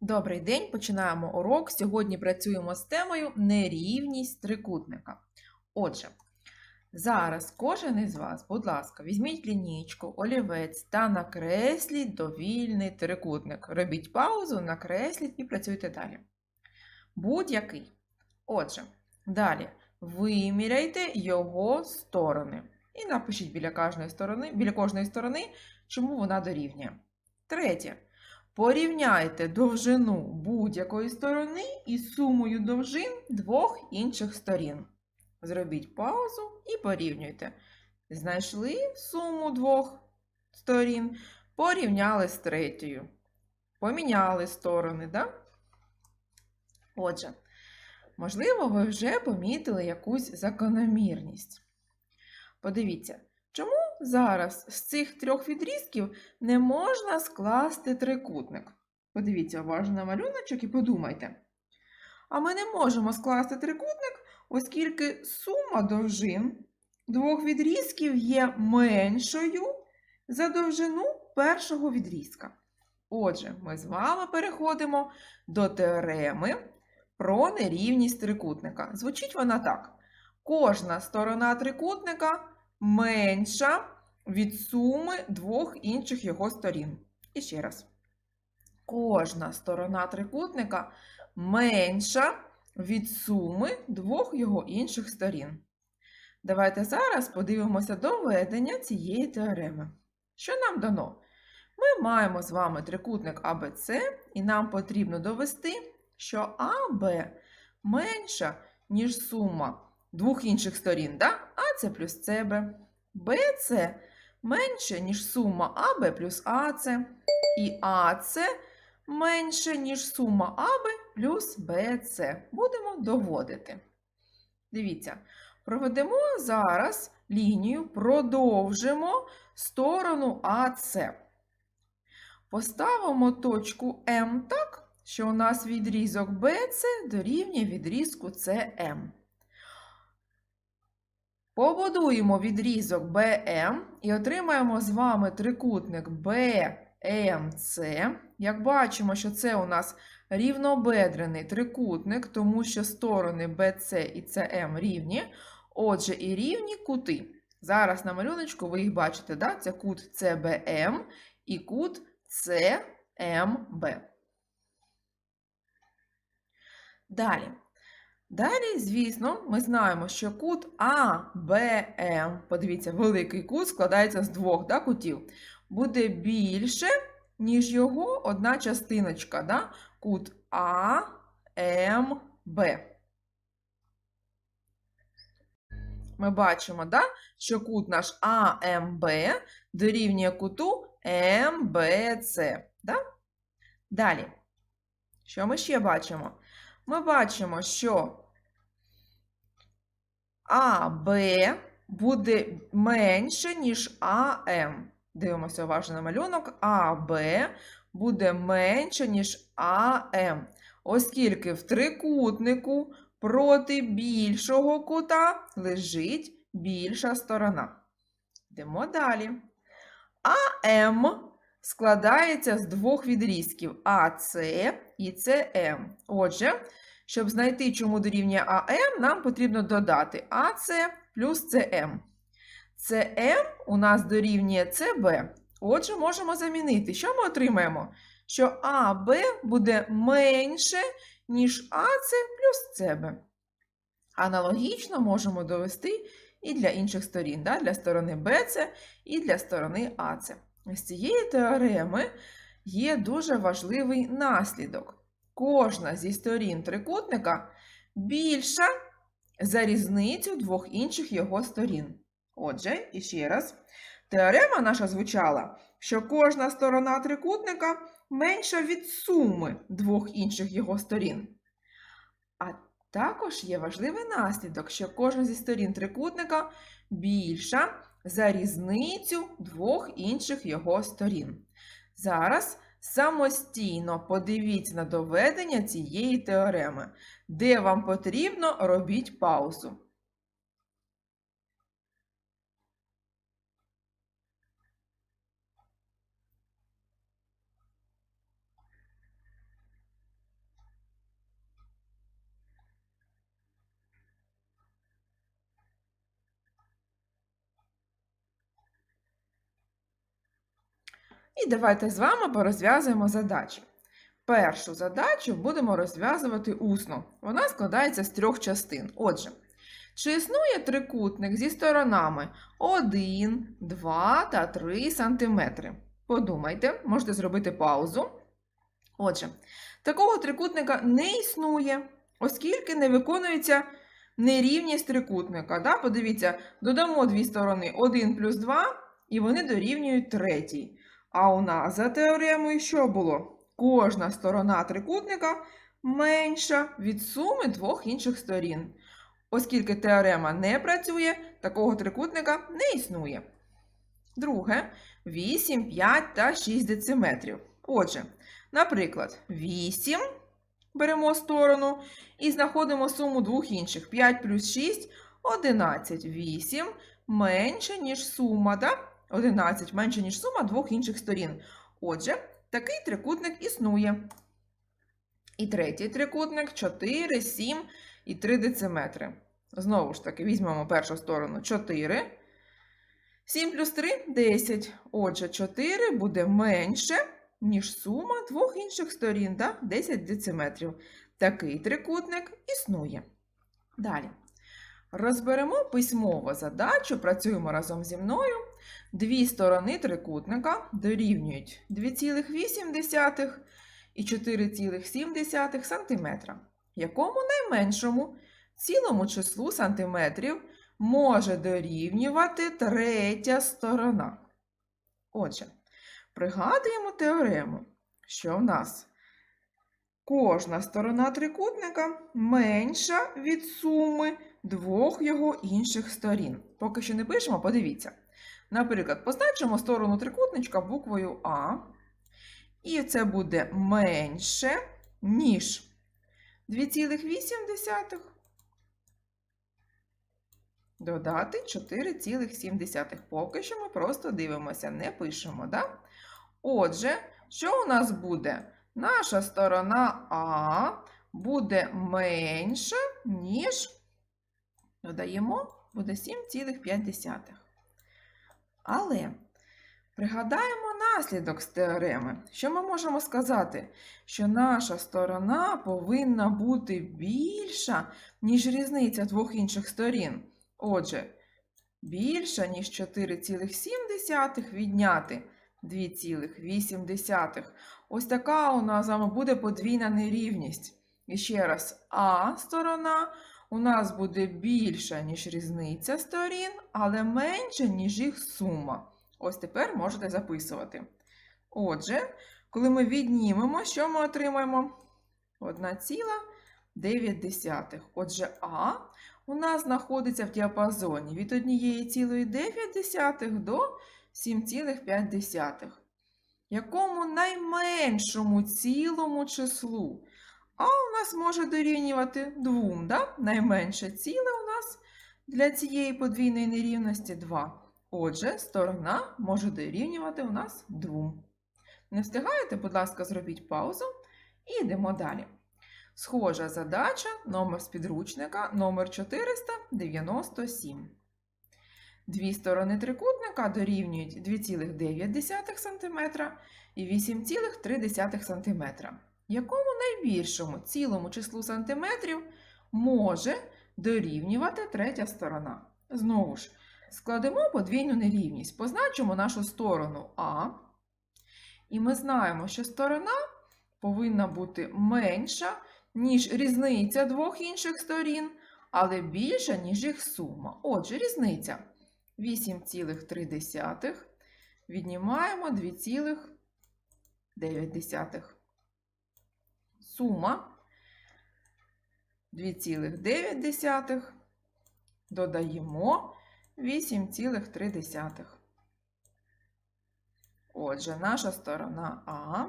Добрий день, починаємо урок. Сьогодні працюємо з темою нерівність трикутника. Отже, зараз кожен із вас, будь ласка, візьміть лінійку, олівець та накресліть довільний трикутник. Робіть паузу, накресліть і працюйте далі. Будь-який. Отже, далі виміряйте його сторони. І напишіть біля кожної сторони, біля кожної сторони, чому вона дорівнює. Третє. Порівняйте довжину будь-якої сторони із сумою довжин двох інших сторін. Зробіть паузу і порівнюйте. Знайшли суму двох сторін, порівняли з третьою. Поміняли сторони, да? Отже, можливо, ви вже помітили якусь закономірність. Подивіться, зараз з цих трьох відрізків не можна скласти трикутник? Подивіться уважно на малюночок і подумайте. А ми не можемо скласти трикутник, оскільки сума довжин двох відрізків є меншою за довжину першого відрізка. Отже, ми з вами переходимо до теореми про нерівність трикутника. Звучить вона так: кожна сторона трикутника менша від суми двох інших його сторін. І ще раз. Кожна сторона трикутника менша від суми двох його інших сторін. Давайте зараз подивимося доведення цієї теореми. Що нам дано? Ми маємо з вами трикутник АБЦ, і нам потрібно довести, що АБ менша, ніж сума двох інших сторін, да? АЦ плюс СБ. БЦ менше, ніж сума АБ плюс АЦ. І АЦ менше, ніж сума АБ плюс БЦ. Будемо доводити. Дивіться, проведемо зараз лінію, продовжимо сторону АЦ. Поставимо точку М так, що у нас відрізок BC дорівнює відрізку CM. Побудуємо відрізок BM і отримаємо з вами трикутник BMC. Як бачимо, що це у нас рівнобедрений трикутник, тому що сторони BC і CM рівні, отже, і рівні кути. Зараз на малюночку ви їх бачите, да? це кут CBM і кут CMB. Далі. Далі, звісно, ми знаємо, що кут АБМ, подивіться, великий кут складається з двох да, кутів, буде більше, ніж його одна частиночка, да? кут АМБ. Ми бачимо, да, що кут наш АМБ дорівнює куту МБЦ. Да? Далі, що ми ще бачимо? Ми бачимо, що АБ буде менше, ніж АМ. Дивимося уважно на малюнок. АБ буде менше, ніж АМ. Оскільки в трикутнику проти більшого кута лежить більша сторона. Йдемо далі. АМ складається з двох відрізків АС і СМ. Отже, щоб знайти, чому дорівнює АМ, нам потрібно додати АС плюс СМ. СМ у нас дорівнює СБ. Отже, можемо замінити. Що ми отримаємо? Що АБ буде менше, ніж АС плюс СБ. Аналогічно можемо довести і для інших сторін, да? для сторони БЦ і для сторони АЦ. З цієї теореми є дуже важливий наслідок. Кожна зі сторін трикутника більша за різницю двох інших його сторін. Отже, іще раз, теорема наша звучала, що кожна сторона трикутника менша від суми двох інших його сторін. А також є важливий наслідок, що кожна зі сторін трикутника більша за різницю двох інших його сторін. Зараз самостійно подивіться на доведення цієї теореми. Де вам потрібно, робіть паузу. І давайте з вами порозв'язуємо задачі. Першу задачу будемо розв'язувати усно. Вона складається з трьох частин. Отже, чи існує трикутник зі сторонами 1, 2 та 3 см? Подумайте, можете зробити паузу. Отже, такого трикутника не існує, оскільки не виконується нерівність трикутника. Да? Подивіться, додамо дві сторони 1 плюс 2, і вони дорівнюють третій. А у нас за теоремою що було? Кожна сторона трикутника менша від суми двох інших сторін. Оскільки теорема не працює, такого трикутника не існує. Друге 8, 5 та 6 дециметрів. Отже, наприклад, 8 беремо сторону і знаходимо суму двох інших. 5 плюс 6 11. 8 менше, ніж сума, так? 11 менше, ніж сума двох інших сторін. Отже, такий трикутник існує. І третій трикутник 4, 7 і 3 дециметри. Знову ж таки, візьмемо першу сторону 4. 7 плюс 3 10. Отже, 4 буде менше, ніж сума двох інших сторін, да? 10 дециметрів. Такий трикутник існує. Далі. Розберемо письмово задачу, працюємо разом зі мною. Дві сторони трикутника дорівнюють 2,8 і 4,7 см, якому найменшому цілому числу сантиметрів може дорівнювати третя сторона. Отже, пригадуємо теорему, що в нас кожна сторона трикутника менша від суми двох його інших сторін. Поки що не пишемо, подивіться. Наприклад, позначимо сторону трикутничка буквою А. І це буде менше, ніж 2,8 додати 4,7. Поки що ми просто дивимося, не пишемо. Да? Отже, що у нас буде? Наша сторона А буде менша, ніж, додаємо, буде 7,5. Але пригадаємо наслідок з теореми. Що ми можемо сказати? Що наша сторона повинна бути більша, ніж різниця двох інших сторін. Отже, більша, ніж 4,7 відняти 2,8. Ось така у нас буде подвійна нерівність. І ще раз, А сторона у нас буде більша, ніж різниця сторін, але менша, ніж їх сума. Ось тепер можете записувати. Отже, коли ми віднімемо, що ми отримаємо? 1,9. Отже, А у нас знаходиться в діапазоні від 1,9 до 7,5. Якому найменшому цілому числу? А у нас може дорівнювати 2, да? найменше ціле у нас для цієї подвійної нерівності 2. Отже, сторона може дорівнювати у нас 2. Не встигаєте, будь ласка, зробіть паузу і йдемо далі. Схожа задача, номер з підручника, номер 497. Дві сторони трикутника дорівнюють 2,9 см і 8,3 см. Якому найбільшому цілому числу сантиметрів може дорівнювати третя сторона? Знову ж, складемо подвійну нерівність, позначимо нашу сторону А. І ми знаємо, що сторона повинна бути менша, ніж різниця двох інших сторін, але більша, ніж їх сума. Отже, різниця 8,3 віднімаємо 2,9. Сума 2,9 додаємо 8,3. Отже, наша сторона А.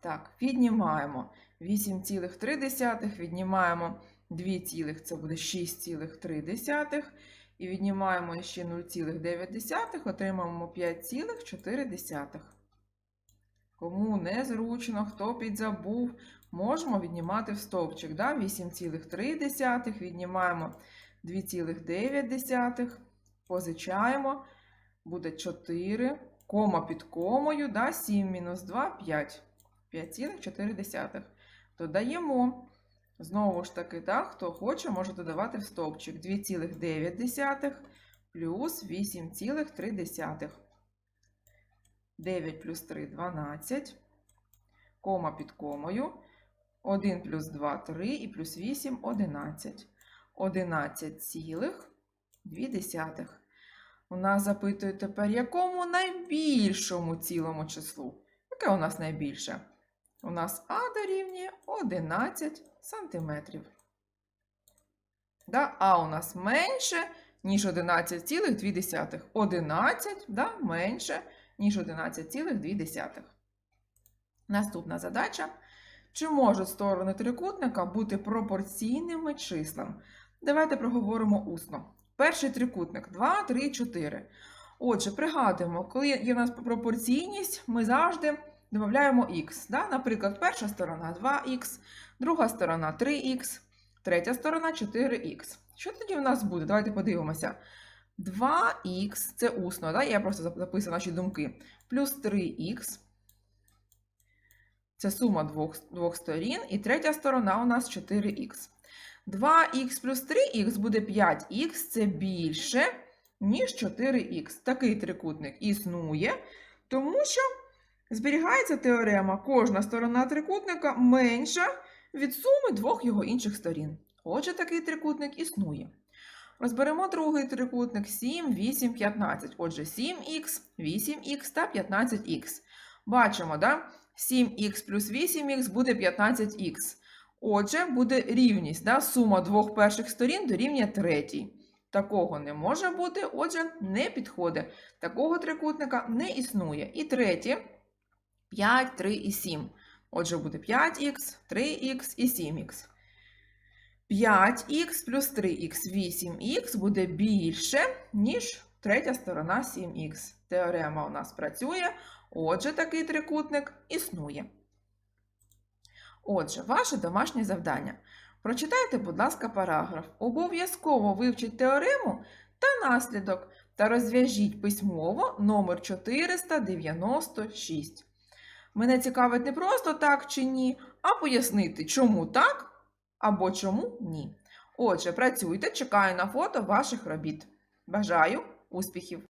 Так, віднімаємо 8,3, віднімаємо 2, це буде 6,3. І віднімаємо ще 0,9, отримаємо 5,4. Кому незручно, хто підзабув, можемо віднімати в стовпчик. Да? 8,3 віднімаємо 2,9, позичаємо, буде 4. Кома під комою, да, 7 мінус 2 – 5. 5,4. Додаємо. Знову ж таки, так, хто хоче, може додавати в стовпчик 2,9 плюс 8,3. 9 плюс 3 – 12. Кома під комою. 1 плюс 2 – 3 і плюс 8 – 11. 11,2. У нас запитують тепер, якому найбільшому цілому числу? Яке у нас найбільше? У нас А дорівнює 11 сантиметрів. Да? А у нас менше, ніж 11,2. 11 да, менше, ніж 11,2. Наступна задача. Чи можуть сторони трикутника бути пропорційними числами? Давайте проговоримо усно. Перший трикутник 2, 3, 4. Отже, пригадуємо, коли є в нас пропорційність, ми завжди додаємо х. Да? Наприклад, перша сторона 2х, друга сторона 3х, третя сторона 4х. Що тоді в нас буде? Давайте подивимося. 2х це усно, да? я просто записую наші думки. Плюс 3х. Це сума двох, двох сторін. І третя сторона у нас 4х. 2х плюс 3х буде 5х, це більше, ніж 4х. Такий трикутник існує, тому що зберігається теорема, кожна сторона трикутника менша від суми двох його інших сторін. Отже, такий трикутник існує. Розберемо другий трикутник 7, 8, 15. Отже, 7х, 8х та 15х. Бачимо, да? 7х плюс 8х буде 15х. Отже, буде рівність. Да? Сума двох перших сторін дорівнює третій. Такого не може бути, отже, не підходить. Такого трикутника не існує. І третє 5, 3 і 7. Отже, буде 5х, 3х і 7х. 5х плюс 3х, 8х буде більше, ніж третя сторона 7х. Теорема у нас працює, отже, такий трикутник існує. Отже, ваше домашнє завдання. Прочитайте, будь ласка, параграф. Обов'язково вивчіть теорему та наслідок та розв'яжіть письмово номер 496. Мене цікавить не просто так чи ні, а пояснити, чому так або чому ні. Отже, працюйте, чекаю на фото ваших робіт. Бажаю успіхів!